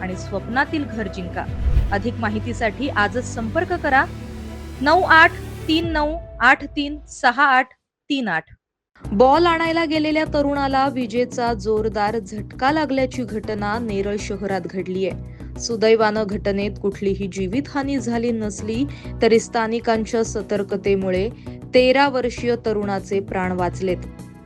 आणि स्वप्नातील घर जिंका. अधिक माहितीसाठी आजच संपर्क करा. नऊ आठ तीन नऊ आठ तीन सहा आठ तीन आठ. बॉल आणायला गेलेल्या तरुणाला विजेचा जोरदार झटका लागल्याची घटना नेरळ शहरात घडलीय. सुदैवानं घटनेत कुठलीही जीवितहानी झाली नसली तरी स्थानिकांच्या सतर्कतेमुळे तेरा वर्षीय तरुणाचे प्राण वाचलेत.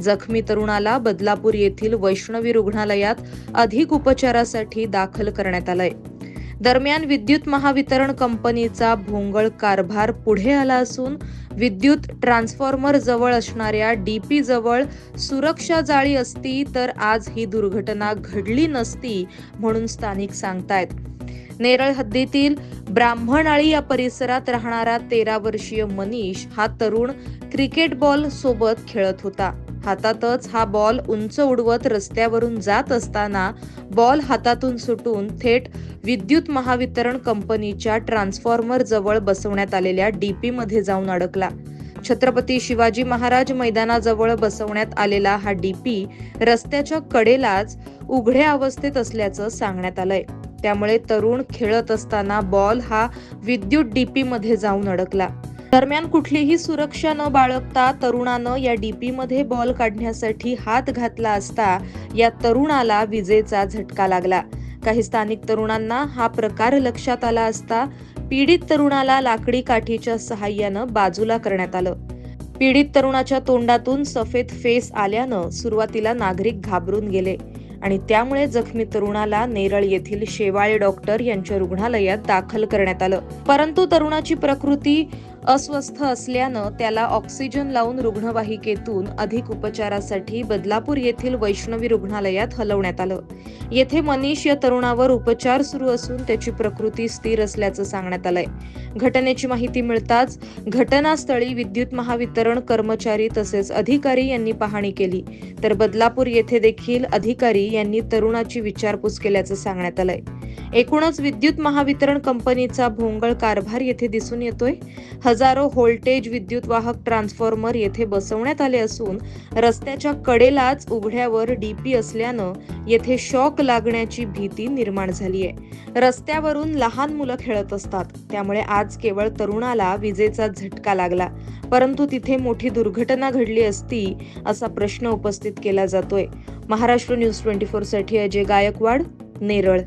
जखमी तरुणाला बदलापूर येथील वैष्णवी रुग्णालयात अधिक उपचारासाठी दाखल करण्यात आलंय. दरम्यान विद्युत महावितरण कंपनीचा भोंगळ कारभार पुढे आला असून विद्युत ट्रान्सफॉर्मर जवळ असणाऱ्या डीपी जवळ सुरक्षा जाळी असती तर आज ही दुर्घटना घडली नसती म्हणून स्थानिक सांगतायत. नेरळ हद्दीतील ब्राह्मणाळी या परिसरात राहणारा तेरा वर्षीय मनीष हा तरुण क्रिकेट बॉल सोबत खेळत होता. हातातच हा बॉल उंच उडवत रस्त्यावरून जात असताना बॉल हातातून सुटून थेट विद्युत महावितरण कंपनीच्या ट्रान्सफॉर्मर जवळ बसवण्यात आलेल्या डीपी मध्ये जाऊन अडकला. छत्रपती शिवाजी महाराज मैदानाजवळ बसवण्यात आलेला हा डीपी रस्त्याच्या कडेलाच उघड्या अवस्थेत असल्याचं सांगण्यात आलंय. त्यामुळे तरुण खेळत असताना बॉल हा विद्युत डीपी मध्ये जाऊन अडकला. दरम्यान कुठलीही सुरक्षा न बाळगता तरुणानं या डीपी मध्ये बॉल काढण्यासाठी हात घातला असता या तरुणाला विजेचा झटका लागला. काही स्थानिक तरुणांना हा प्रकार लक्षात आला असता पीडित तरुणाला लाकडी काठीच्या सहाय्यानं बाजूला करण्यात आलं. पीडित तरुणाच्या तोंडातून सफेद फेस आल्यानं सुरुवातीला नागरिक घाबरून गेले आणि त्यामुळे जखमी तरुणाला नेरळ येथील शेवाळे डॉक्टर यांच्या रुग्णालयात दाखल करण्यात आलं. परंतु तरुणाची प्रकृती अस्वस्थ असल्यानं त्याला ऑक्सिजन लावून रुग्णवाहिकेतून अधिक उपचारासाठी बदलापूर येथील वैष्णवी रुग्णालयात हलवण्यात आलं. येथे मनीष या तरुणावर उपचार सुरू असून त्याची प्रकृती स्थिर असल्याचं सांगण्यात आलंय. घटनेची माहिती मिळताच घटनास्थळी विद्युत महावितरण कर्मचारी तसेच अधिकारी यांनी पाहणी केली. तर बदलापूर येथे देखील अधिकारी यांनी तरुणाची विचारपूस केल्याचं सांगण्यात आलंय. एकूणच विद्युत महावितरण कंपनीचा भोंगळ कारभार येथे दिसून येतोय. हजारो व्होल्टेज विद्युतवाहक ट्रान्सफॉर्मर येथे बसवण्यात आले असून रस्त्याच्या कडेलाच उघड्यावर डीपी असल्यानं येथे शॉक लागण्याची भीती निर्माण झाली आहे. रस्त्यावरून लहान मुलं खेळत असतात. त्यामुळे आज केवळ तरुणाला विजेचा झटका लागला. परंतु तिथे मोठी दुर्घटना घडली असती असा प्रश्न उपस्थित केला जातोय. महाराष्ट्र न्यूज ट्वेंटी फोरसाठी अजय गायकवाड नेरळ.